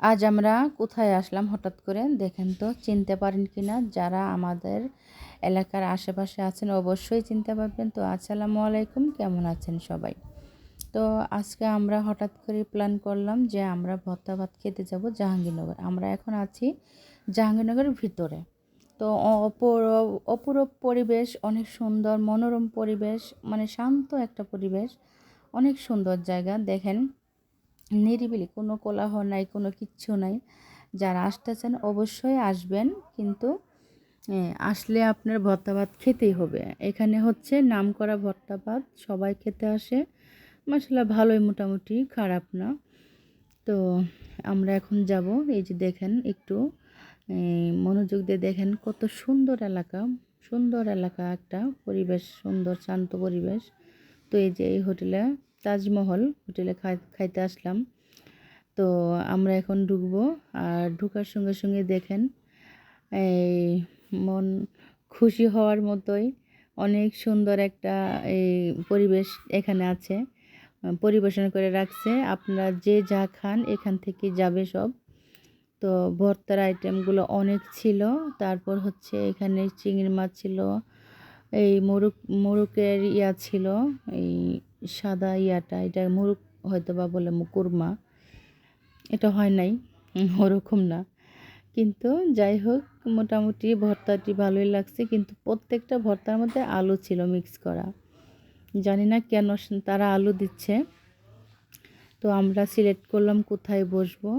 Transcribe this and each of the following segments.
আজ আমরা কোথায় আসলাম হঠাৎ করে? দেখেন তো, চিনতে পারেন কি না যারা আমাদের এলাকার আশেপাশে আছেন অবশ্যই চিনতে পারবেন। তো আসসালামু আলাইকুম, কেমন আছেন সবাই? তো আজকে আমরা হঠাৎ করে প্ল্যান করলাম যে আমরা ভত্তা ভাত খেতে যাব জাহাঙ্গীরনগর। আমরা এখন আছি জাহাঙ্গীরনগরের ভিতরে। তো অপূরব অপূরব পরিবেশ, অনেক সুন্দর, মনোরম পরিবেশ মানে শান্ত একটা পরিবেশ, অনেক সুন্দর জায়গা। দেখেন নিরিবিলি, কোনো কোলাহল নাই, কোনো কিচ্ছু নাই। যারা আসতেছেন অবশ্যই আসবেন, কিন্তু আসলে আপনার ভর্তা ভাত খেতেই হবে। এখানে হচ্ছে নাম করা ভর্তা ভাত, সবাই খেতে আসে। মশলা ভালোই মোটামুটি, খারাপ না। তো, আমরা এখন যাব, এই যে দেখেন একটু মনোযোগ দিয়ে দেখেন কত সুন্দর এলাকা। সুন্দর এলাকা একটা, পরিবেশ সুন্দর, শান্ত পরিবেশ। তো এই যে এই হোটেলে তাজমহল, হোটেলে খাইতে আসলাম। তো আমরা এখন ঢুকবো আর ঢুকার সঙ্গে সঙ্গে দেখেন, এই মন খুশি হওয়ার মতোই অনেক সুন্দর একটা, এই পরিবেশ এখানে আছে। পরিবেশন করে রাখছে। আপনারা যে যা খান এখান থেকে যাবে সব। তো ভর্তার আইটেমগুলো অনেক ছিল। তারপর হচ্ছে এখানে চিংড়ি মাছ ছিল, এই মুরুক মুরুকের ইয়া ছিল, এই সাদা ইয়াটা, এটা মুরুক হয়তো বা বলে কুরমা। এটা হয় নাই, ওরকম না। কিন্তু যাই হোক, মোটামুটি ভর্তাটি ভালোই লাগছে, কিন্তু প্রত্যেকটা ভর্তার মধ্যে আলু ছিল মিক্স করা। জানি না কেন তারা আলু দিচ্ছে। তো আমরা সিলেক্ট করলাম কোথায় বসবো।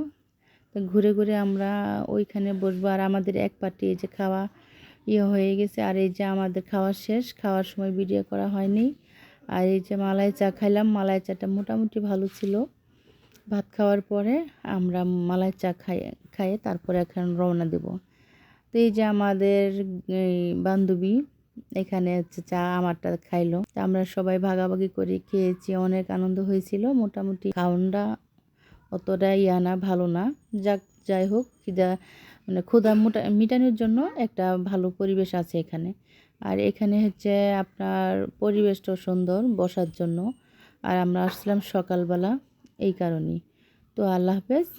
তো ঘুরে ঘুরে আমরা ওইখানে বসবো, আর আমাদের এক পার্টি এই যে খাওয়া ইয়ে হয়ে গেছে, আর এই যে আমাদের খাওয়া শেষ, খাওয়ার সময় ভিডিও করা হয়নি। আর এই যে মালাই চা খাইলাম, মালাই চাটা মোটামুটি ভালো ছিল। ভাত খাওয়ার পরে আমরা মালাই চা খাই, খাইয়ে তারপরে এখন রওনা দেব। তো এই যে আমাদের বান্ধবী, এখানে হচ্ছে চা আমারটা খাইলো। আমরা সবাই ভাগাভাগি করে খেয়েছি, অনেক আনন্দ হয়েছিল। মোটামুটি খাওয়ানটা অতটা ইয়া না, ভালো না। যাক, যাই হোক, খিদা মানে ক্ষুধা মোটা, মিটানোর জন্য একটা ভালো পরিবেশ আছে এখানে। আর এখানে হচ্ছে আপনার পরিবেশটাও সুন্দর বসার জন্য। আর আমরা আসলাম সকালবেলা এই কারণেই। তো আল্লাহ হাফেজ।